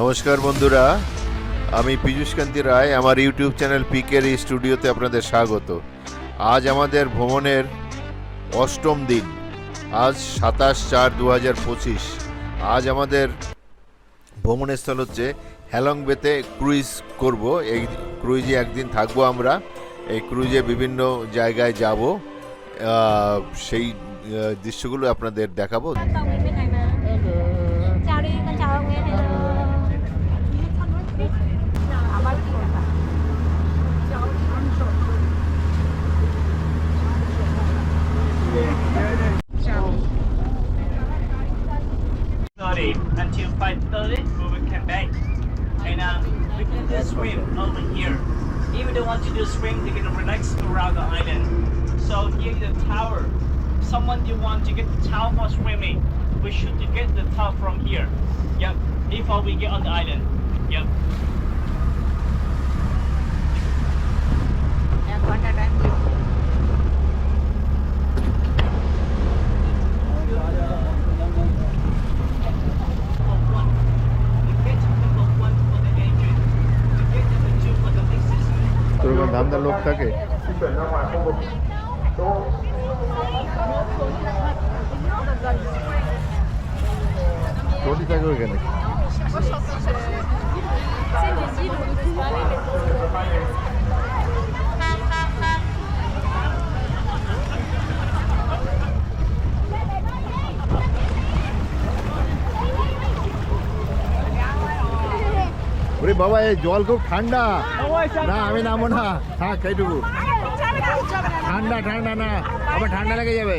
নমস্কার বন্ধুরা, আমি পীযূষকান্তি রায়, আমার ইউটিউব চ্যানেল পিকের এই স্টুডিওতে আপনাদের স্বাগত। আজ আমাদের ভ্রমণের অষ্টম দিন, আজ সাতাশ চার দু হাজার পঁচিশ। আজ আমাদের ভ্রমণের স্থল হচ্ছে হ্যালং বেতে ক্রুইজ করব। এই ক্রুইজে একদিন থাকব আমরা, এই ক্রুইজে বিভিন্ন জায়গায় যাব। সেই দৃশ্যগুলো আপনাদের দেখাবো। Swim over here. If you don't want to do swim, you can relax around the island. So here is the tower. Someone you want to get the towel for swimming, we should get the towel from here. Yep. Before we get on the island. Yep. existing. তোর ধান্দার লোক থাকে ছোটি থাকে ওইখানে ওরে বাবা এই জল খুব ঠান্ডা। না আমি নামবো না। থাক এইটুকু। ঠান্ডা ঠান্ডা না। আবার ঠান্ডা লেগে যাবে।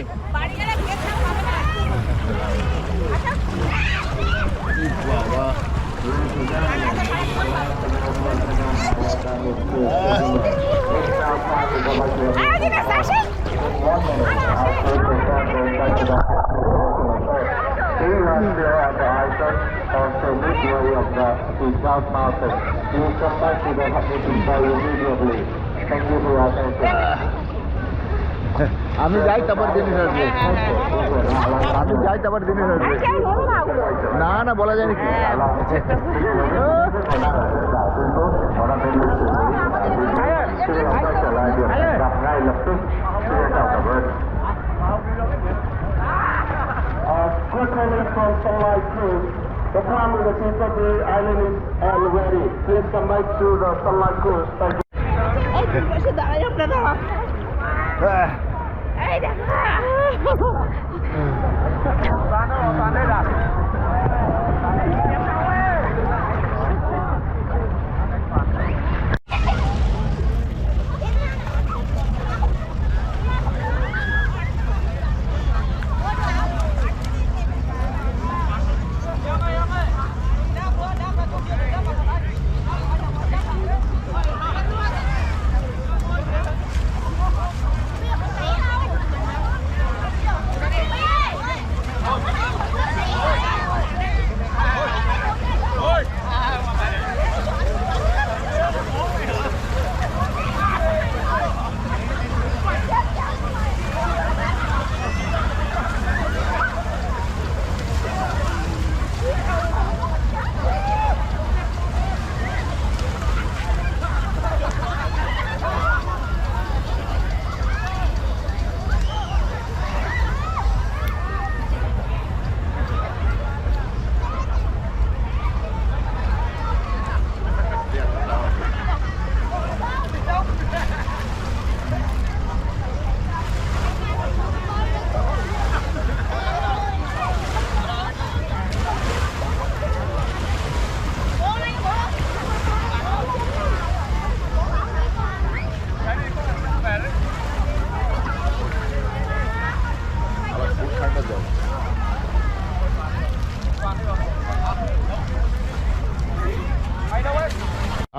ই বাবা also midway of the South Mountain. You come back to the meeting point immediately. Thank you for your attention. আমি যাই তারপর জিনিস আসবে আমি যাই তারপর জিনিস আসবে না না বলা যায় নাকি Uh, quick comment from Sunlight Cruise. The time of the chief of the island is and ready. Please come back to the Sunlight Cruise. Thank you. এই দেখা আবার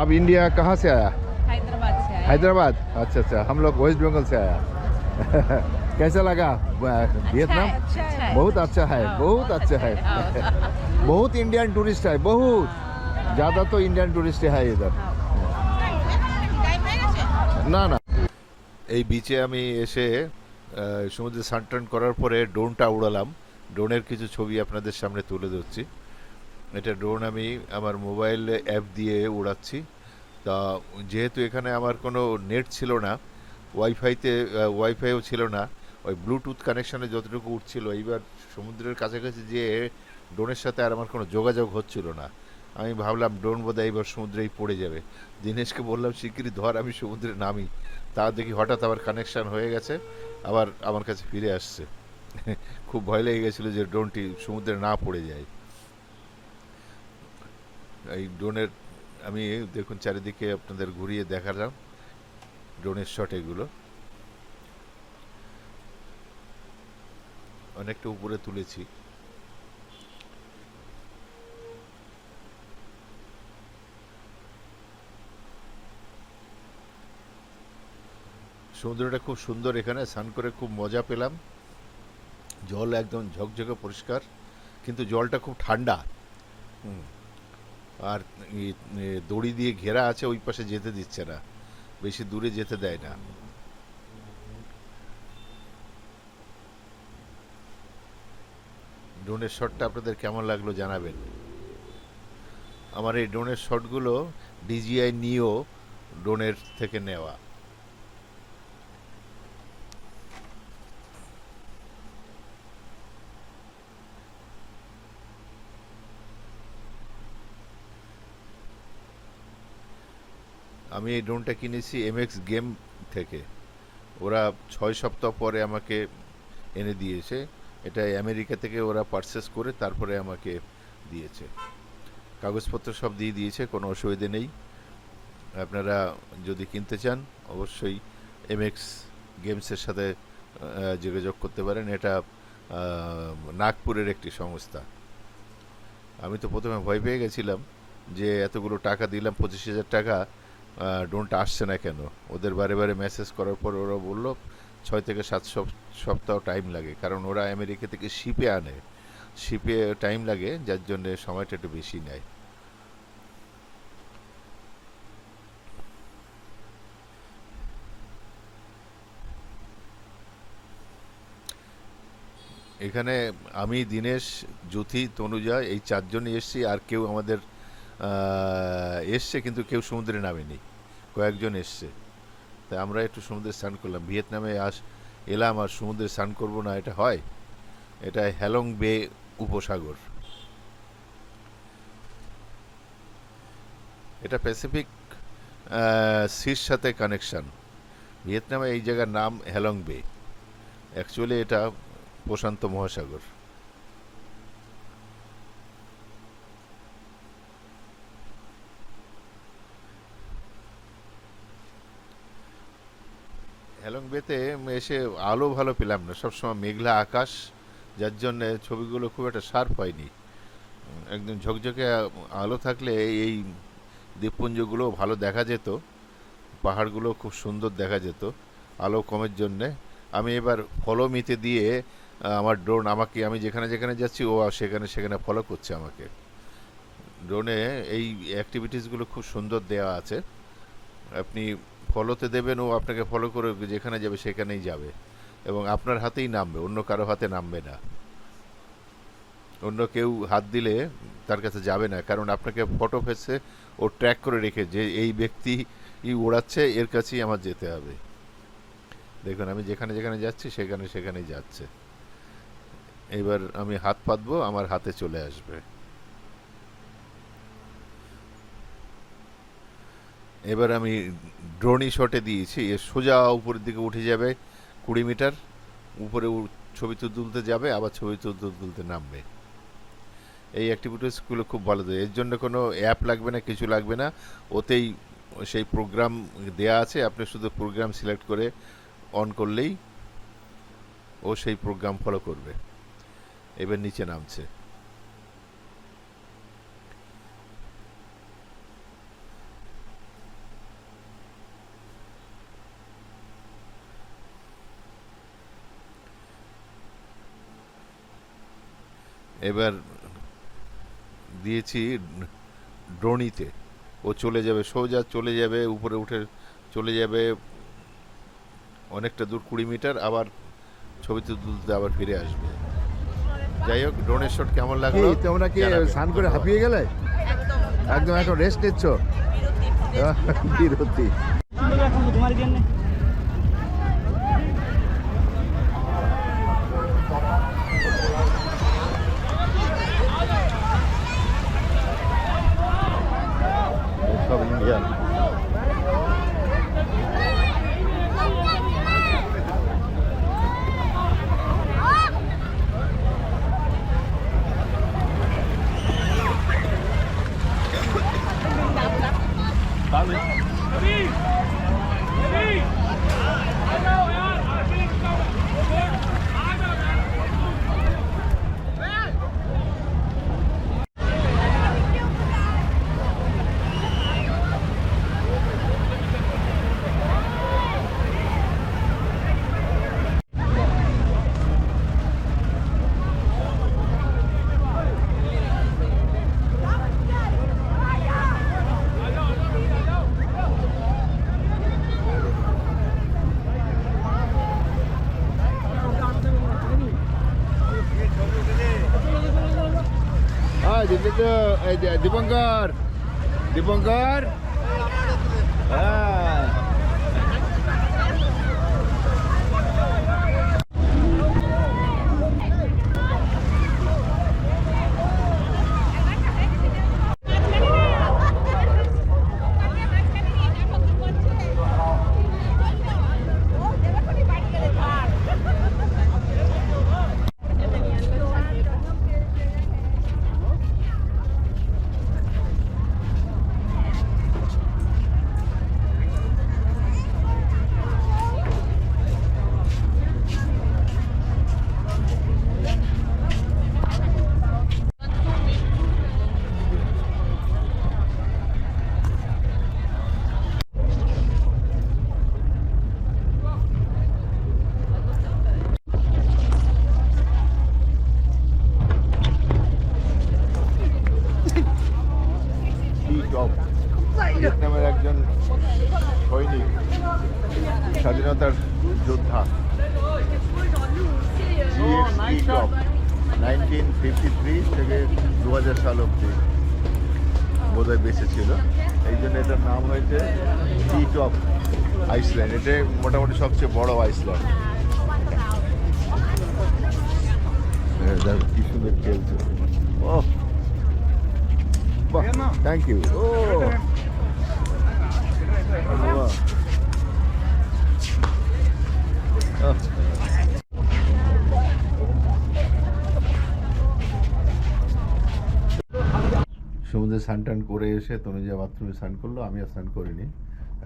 अब इंडिया कहाँ से आया হায়দ্রাবাদ से आए हैदराबाद अच्छा अच्छा हम लोग वेस्ट बंगाल से आया कैसा लगा वियतनाम अच्छा है बहुत अच्छा है बहुत अच्छा है बहुत इंडियन टूरिस्ट है बहुत ज़्यादा तो इंडियन टूरिस्ट है इधर না না এই বিচে আমি এসে আহ, সমুদ্রে সানটান করার পরে ড্রোনটা উড়ালাম ড্রোনের কিছু ছবি আপনাদের সামনে তুলে ধরছি এটা ড্রোন আমি আমার মোবাইল অ্যাপ দিয়ে উড়াচ্ছি তা যেহেতু এখানে আমার কোনো নেট ছিল না, ওয়াইফাইতে ওয়াইফাইও ছিল না, ওই ব্লুটুথ কানেকশানে যতটুকু উঠছিল, এইবার সমুদ্রের কাছাকাছি যে ড্রোনের সাথে আর আমার কোনো যোগাযোগ হচ্ছিল না। আমি ভাবলাম, ড্রোন বোধহয় এইবার সমুদ্রেই পড়ে যাবে। দিনেশকে বললাম, শিগগিরই ধর, আমি সমুদ্রে নামি। তা দেখি হঠাৎ আবার কানেকশান হয়ে গেছে, আবার আমার কাছে ফিরে আসছে। খুব ভয় লেগে গেছিল যে ড্রোনটি সমুদ্রে না পড়ে যায়। এই ড্রোনের আমি দেখুন চারিদিকে আপনাদের ঘুরিয়ে দেখালাম ড্রোনের শট এগুলো। অনেকটা উপরে তুলেছি। সমুদ্রটা খুব সুন্দর এখানে, স্নান করে খুব মজা পেলাম। জল একদম ঝকঝকে পরিষ্কার, কিন্তু জলটা খুব ঠান্ডা। হুম। আর দড়ি দিয়ে ঘেরা আছে, ওই পাশে যেতে দিচ্ছে না। বেশি দূরে যেতে দেয় না। ড্রোনের শটটা আপনাদের কেমন লাগল জানাবেন। আমার এই ড্রোনের শটগুলো ডিজিআই নিও ড্রোনের থেকে নেওয়া। আমি এই ড্রোনটা কিনেছি এমএক্স গেম থেকে। ওরা ছয় সপ্তাহ পরে আমাকে এনে দিয়েছে। এটা আমেরিকা থেকে ওরা পারচেস করে তারপরে আমাকে দিয়েছে। কাগজপত্র সব দিয়ে দিয়েছে, কোনো অসুবিধে নেই। আপনারা যদি কিনতে চান, অবশ্যই এমএক্স গেমসের সাথে যোগাযোগ করতে পারেন। এটা নাগপুরের একটি সংস্থা। আমি তো প্রথমে ভয় পেয়ে গেছিলাম যে এতগুলো টাকা দিলাম, পঁচিশ হাজার টাকা। আহ, ড্রোনটা আসছে না কেন? ওদের বারে বারে মেসেজ করার পর ওরা বলল ছয় থেকে সাত সপ- সপ্তাহ টাইম লাগে। কারণ ওরা আমেরিকা থেকে শিপে আনে। শিপে টাইম লাগে যার জন্য সময়টা একটু বেশি নেয়। এখানে আমি দিনেশ জ্যোতি তনুজা এই চারজনই এসছি। আর কেউ আমাদের এসছে কিন্তু কেউ সমুদ্রে নামেনি। কয়েকজন এসছে। তাই আমরা একটু সমুদ্রে স্নান করলাম। ভিয়েতনামে আস এলাম আর সমুদ্রে স্নান করব না, এটা হয়? এটা হ্যালং বে উপসাগর। এটা প্যাসিফিক সির সাথে কানেকশন ভিয়েতনামে এই জায়গার নাম হ্যালং বে। অ্যাকচুয়ালি এটা প্রশান্ত মহাসাগর। হ্যালং বেতে এসে আলো ভালো পেলাম না। সবসময় মেঘলা আকাশ, যার জন্য ছবিগুলো খুব একটা শার্প হয়নি। একদম ঝকঝকে আলো থাকলে এই দ্বীপপুঞ্জগুলো ভালো দেখা যেত। পাহাড়গুলো খুব সুন্দর দেখা যেত, আলো কমের জন্যে। আমি এবার ফলো মিতে দিয়ে, আমার ড্রোন আমাকে, আমি যেখানে যেখানে যাচ্ছি, ও সেখানে সেখানে ফলো করছে আমাকে। ড্রোনে এই অ্যাক্টিভিটিসগুলো খুব সুন্দর দেওয়া আছে। আপনি ফলোতে দেবেন, ও আপনাকে ফলো করে যেখানে যাবে সেখানেই যাবে। এবং আপনার হাতেই নামবে, অন্য কারও হাতে নামবে না। অন্য কেউ হাত দিলে তার কাছে যাবে না, কারণ আপনাকে ফটো ফেসে ও ট্র্যাক করে রেখে যে এই ব্যক্তি ই ওড়াচ্ছে, এর কাছেই আমার যেতে হবে। দেখুন, আমি যেখানে যেখানে যাচ্ছি, সেখানে সেখানেই যাচ্ছে। এবার আমি হাত পাতবো, আমার হাতে চলে আসবে। এবার আমি ড্রোনই শটে দিয়েছি। এর সোজা উপরের দিকে উঠে যাবে কুড়ি মিটার। উপরে ছবি তুলতে যাবে, আবার ছবি তুলতে তুলতে নামবে। এই অ্যাক্টিভিটিসগুলো খুব ভালো দেয়। এর জন্য কোনো অ্যাপ লাগবে না, কিছু লাগবে না। ওতেই সেই প্রোগ্রাম দেয়া আছে। আপনি শুধু প্রোগ্রাম সিলেক্ট করে অন করলেই ও সেই প্রোগ্রাম ফলো করবে। এবার নিচে নামছে। এবার দিয়েছি ড্রোনিতে ও চলে যাবে সোজা চলে যাবে উপরে উঠে চলে যাবে অনেকটা দূর কুড়ি মিটার আবার ছবি তুলতে তুলতে আবার ফিরে আসবে। যাই হোক ড্রোনের শট কেমন লাগল? তোমরা কি। স্নান করে হাঁপিয়ে গেলে? একদম। এখন রেস্ট নিচ্ছ? বিরতি। ah, dia kata, eh, dia, dia bongkar. Dia bongkar. Ah. Iceland এটাই মোটামুটি সবচেয়ে বড় আইসল্যান্ড সমুদ্রে স্নান টান করে এসে তনুজা বাথরুমে স্নান করল আমি আর স্নান করিনি।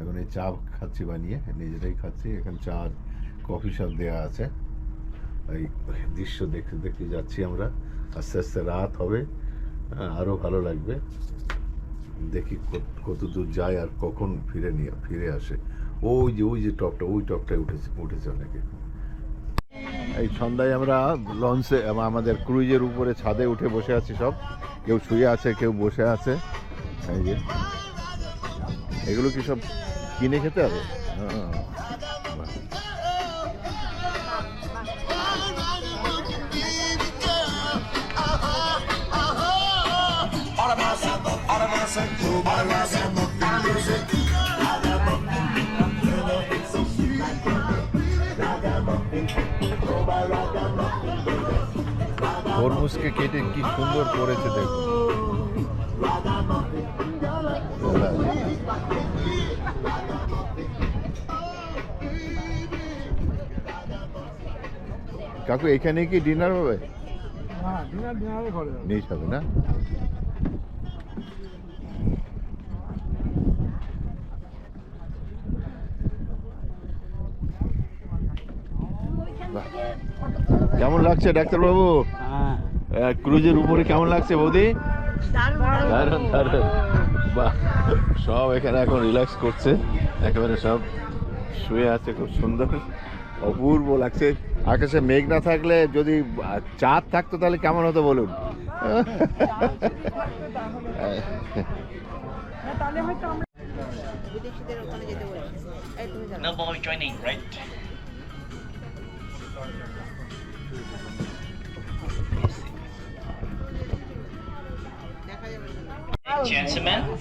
এখন এই চা খাচ্ছি বানিয়ে নিজেরাই খাচ্ছি। এখন চা কফি সব দেওয়া আছে। এই দৃশ্য দেখতে দেখতে যাচ্ছি আমরা। আস্তে আস্তে রাত হবে। হ্যাঁ, আরও ভালো লাগবে। দেখি কত- কত দূর যায় আর কখন ফিরে নিয়ে ফিরে আসে। ওই যে ওই যে টপটা ওই টপটায় উঠেছে উঠেছে অনেকে। এই সন্ধ্যায় আমরা লঞ্চে আমাদের ক্রুইজের উপরে ছাদে উঠে বসে আছি সব। কেউ শুয়ে আছে কেউ বসে আছে। এই যে। এগুলো কি সব কিনে খেতে হবে হ্যাঁ, তরমুজকে কেটে কি সুন্দর করেছে দেখো কাকু এখানে কি ডিনার হবে? নেই হবে না? কেমন লাগছে ডাক্তারবাবু? আহ, ক্রুজের উপরে কেমন লাগছে বৌদি? দারুণ দারুণ। বাহ সব এখানে এখন রিল্যাক্স করছে। একেবারে সব শুয়ে আছে খুব সুন্দর অপূর্ব লাগছে। আকাশে মেঘ না থাকলে যদি চাঁদ থাকতো তাহলে কেমন হতো বলুন? দেখা যাবে gentlemen.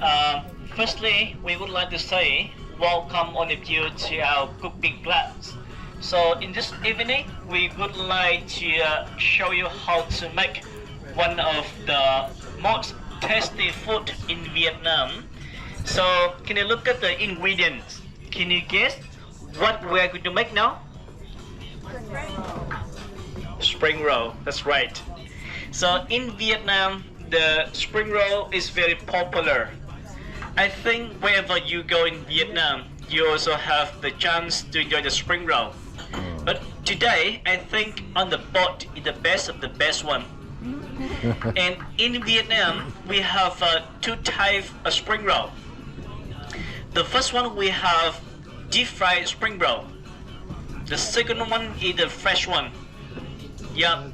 Uh, firstly, we would like to say welcome all of you to our cooking class. So in this evening, we would like to uh, show you how to make one of the most tasty food in Vietnam. So can you look at the ingredients? Can you guess what we're going to make now? Spring roll. That's right. So in Vietnam, the spring roll is very popular. I think wherever you go in Vietnam, you also have the chance to enjoy the spring roll. But today, I think on the boat is the best of the best one. and in Vietnam, we have uh, two types of spring roll. The first one we have deep fried spring roll. The second one is the fresh one. Yeah.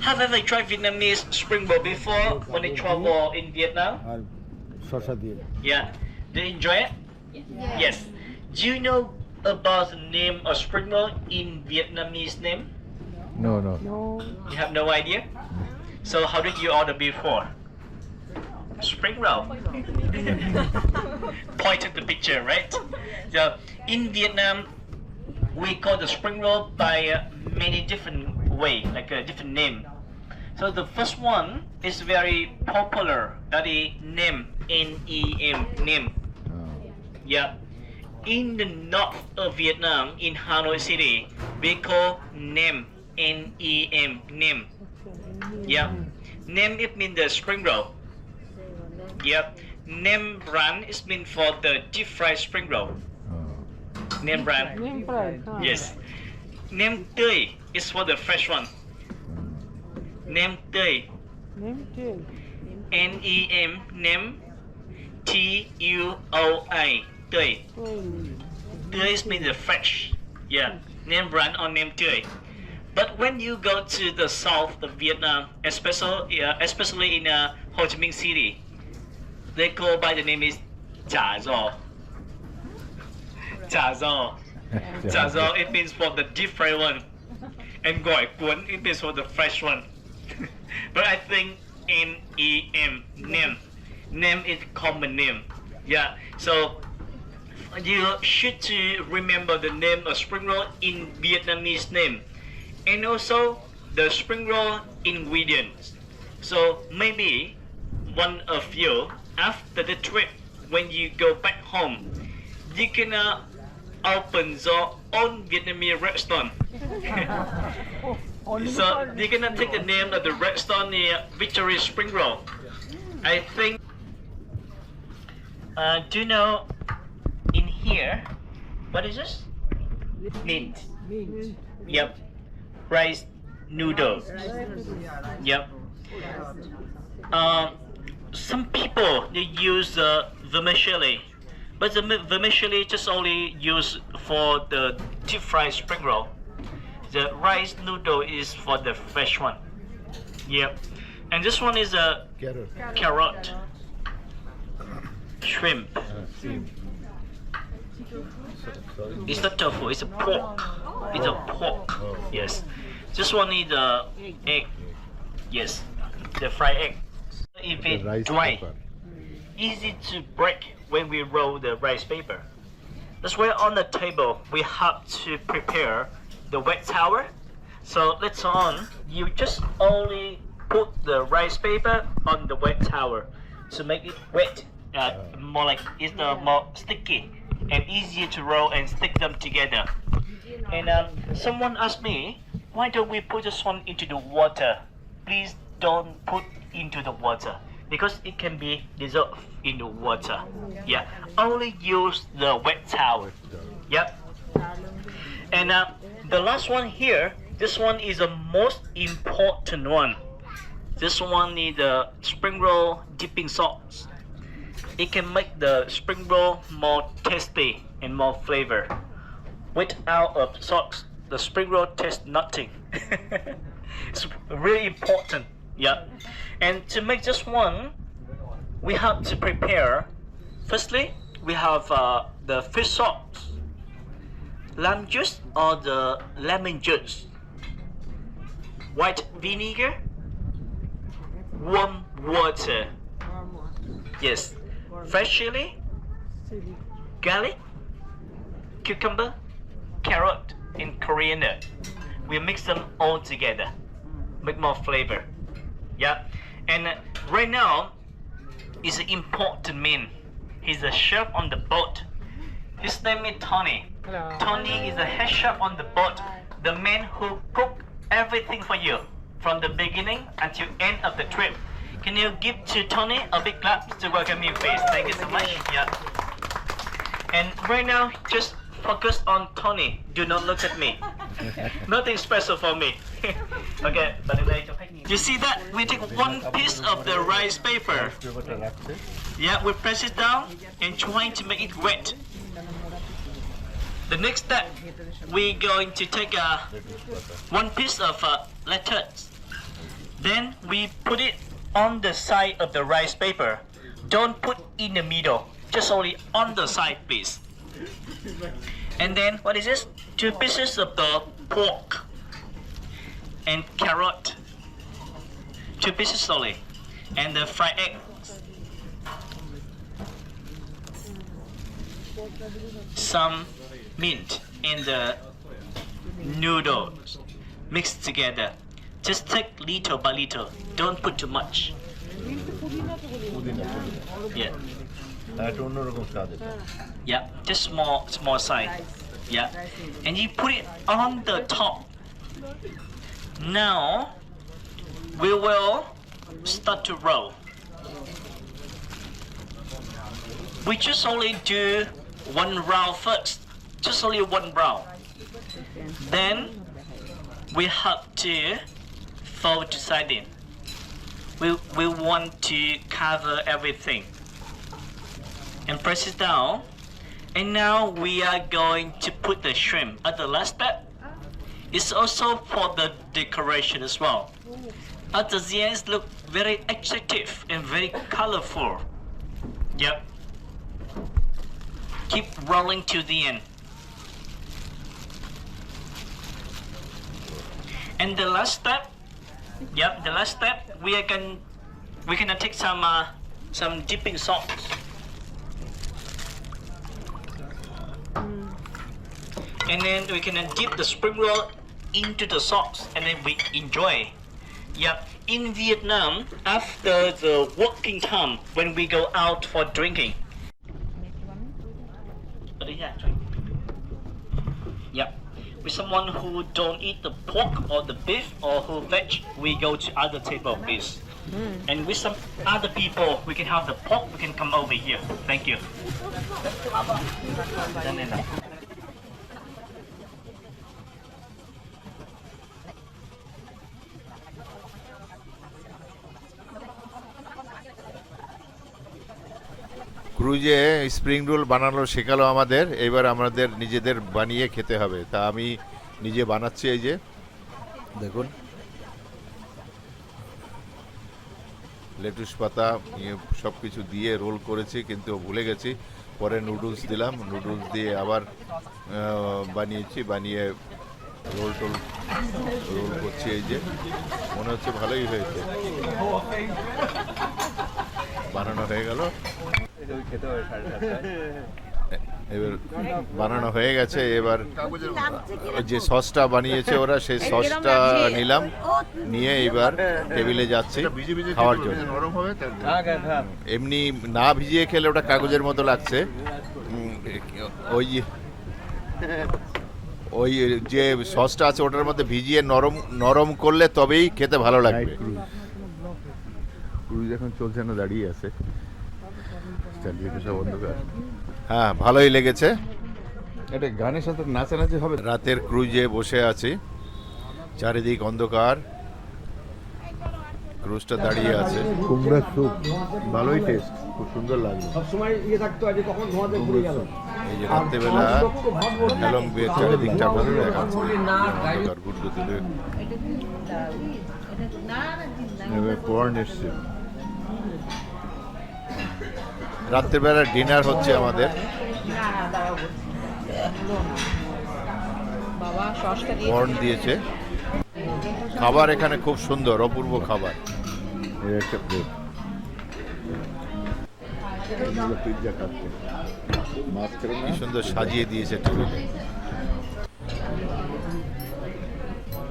Have ever tried Vietnamese spring roll before when they travel in Vietnam? Yeah. Did you enjoy it? Yes. yes. Do you know about the name of spring roll in Vietnamese name? No, no. no. You have no idea? So how did you order before? Spring roll. Point at the picture, right? So in Vietnam, we call the spring roll by uh, many different way, like a different name. So the first one is very popular. That is name, N-E-M, name. Oh. Yeah. In the north of Vietnam, in Hanoi City, we call nem, N-E-M, nem. Yeah. Nem it means the spring roll. Yep. Nem brand is meant for the deep fried spring roll. Oh. Nem brand. Yes. Nem tươi is for the fresh one. Nem tươi. N-E-M, nem. T U O I tươi. Tươi means the fresh. Yeah, name brand or name tươi. But when you go to the south of Vietnam, especially uh, especially in uh, Ho Chi Minh City, they go by the name is Chả Giò. Chả Giò. Chả Giò, it means for the deep fried one. And Gỏi Cuốn, it means for the fresh one. but I think N-E-M, name. Name is common name. Yeah, so you should to remember the name of spring roll in Vietnamese name and also the spring roll ingredients. So maybe one of you after the trip when you go back home you can uh, open your own Vietnamese restaurant. so they're gonna take the name of the restaurant near Victory Spring Road. I think uh, do you know in here what is this? Mint. Mint. Yep. Rice noodle. Yep. Um, some people they use uh, vermicelli, but the vermicelli just only used for the deep fried spring roll. The rice noodle is for the fresh one. Yep. And this one is a carrot, carrot. Shrimp. Uh. It's not tofu, it's a pork. Oh. It's a pork. Yes. This one is a egg. Yes. The fried egg. If it's dry, easy to break when we roll the rice paper. That's why on the table we have to prepare the wet towel. So later on, you just only put the rice paper on the wet towel to make it wet, uh, more like it's uh, more sticky and easier to roll and stick them together. And um, someone asked me, why don't we put this one into the water? Please don't put into the water because it can be dissolved in the water. Yeah, only use the wet towel. Yep. And uh, the last one here, this one is the most important one. This one is the spring roll dipping sauce. It can make the spring roll more tasty and more flavor. Without a sauce, the spring roll tastes nothing. it's really important. Yeah. And to make this one, we have to prepare. Firstly, we have uh, the fish sauce, lime juice or the lemon juice, white vinegar, warm water, Yes. Fresh chili, garlic, cucumber, carrot, and coriander. We mix them all together. Make more flavor. Yeah. And right now, is an important man. He's a chef on the boat. His name is Tony. Hello. Tony is a head chef on the boat. The man who cook everything for you from the beginning until end of the trip. Can you give to Tony a big clap to welcome you, please? Thank you so much. Yeah. And right now, just focus on Tony. Do not look at me. Nothing special for me. okay, you see that? We take one piece of the rice paper. Yeah, we press it down and trying to make it wet. The next step, we're going to take uh, one piece of uh, lettuce. Then we put it on the side of the rice paper. Don't put in the middle, just only on the side, please. And then what is this? Two pieces of the pork and carrot. Two pieces only, and the fried egg. Some mint in the noodles mixed together. Just take little by little. Don't put too much. Yeah. একটা অন্যরকম স্বাদ এটা Yeah, just small, small size. Yeah, and you put it on the top. Now we will start to roll. We just only do one round first, just only one round. Then we have to fold to side in. We we want to cover everything and press it down. And now we are going to put the shrimp at the last step. It's also for the decoration as well. At the ends look very attractive and very colorful. Yep. Keep rolling to the end. And the last step, yep, the last step we are can we gonna take some uh, some dipping sauce. And then we can then dip the spring roll into the sauce and then we enjoy. Yeah, in Vietnam, after the working time, when we go out for drinking. That? Yeah, with someone who don't eat the pork or the beef or who veg, we go to other table, please. Hmm. And with some other people, we can have the pork. We can come over here. Thank you. ক্রুজে spring roll বানানো শেখালো আমাদের, এবার আমাদের নিজেদের বানিয়ে খেতে হবে। তা আমি নিজে বানাচ্ছি এই যে। দেখুন। লেটুস পাতা সব কিছু দিয়ে রোল করেছি, কিন্তু ভুলে গেছি। পরে নুডলস দিলাম, নুডলস দিয়ে আবার বানিয়েছি, বানিয়ে রোল টোল, রোল করছি এই যে। মনে হচ্ছে ভালোই হয়েছে। বানানো হয়ে গেল। এবার বানানো হয়ে গেছে এবার যে সসটা বানিয়েছে ওরা সেই সসটা নিলাম নিয়ে এবার টেবিলে যাচ্ছি খাওয়ার জন্য। এমনি না ভিজিয়ে খেলে ওটা কাগজের মতো লাগছে। ওই ওই যে সসটা আছে ওটার মধ্যে ভিজিয়ে নরম নরম করলে তবেই খেতে ভালো লাগবে। ক্রুজ এখন চলছে না দাঁড়িয়ে আছে। চারিদিকে সব অন্ধকার হ্যাঁ ভালোই লেগেছে এটা গানের সাথে নাচানাচি হবে রাতের ক্রুজে বসে আছি চারিদিক অন্ধকার ক্রুজটা দাঁড়িয়ে আছে কুমড়ার স্যুপ ভালোই টেস্ট খুব সুন্দর লাগল সবসময় ইয়ে থাকতো আজ কখন ঘুমাতে ভুলে গেল এই যে রাত্রেবেলা হেলং বিয়ের চারিদিকটা আপনাদের দেখাচ্ছে অন্ধকার গুড্ডু তুলে এবার কর্ন এসছে রাত্রেবেলা ডিনার হচ্ছে আমাদের। বাবা সসটা দিয়ে কর্ন দিয়েছে। খাবার এখানে খুব সুন্দর অপূর্ব খাবার। একটা প্লেট পিৎজা খাচ্ছে। কি সুন্দর সাজিয়ে দিয়েছে টেবিলে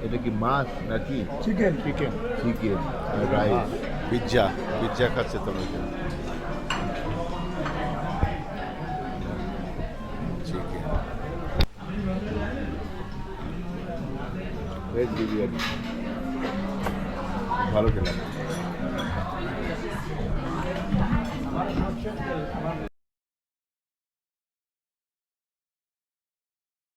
এটা কি মাছ নাকি? Chicken chicken chicken rice pizza pizza খাচ্ছে তনুজা ভেজ বিরিয়ানি ভালো খেলাম।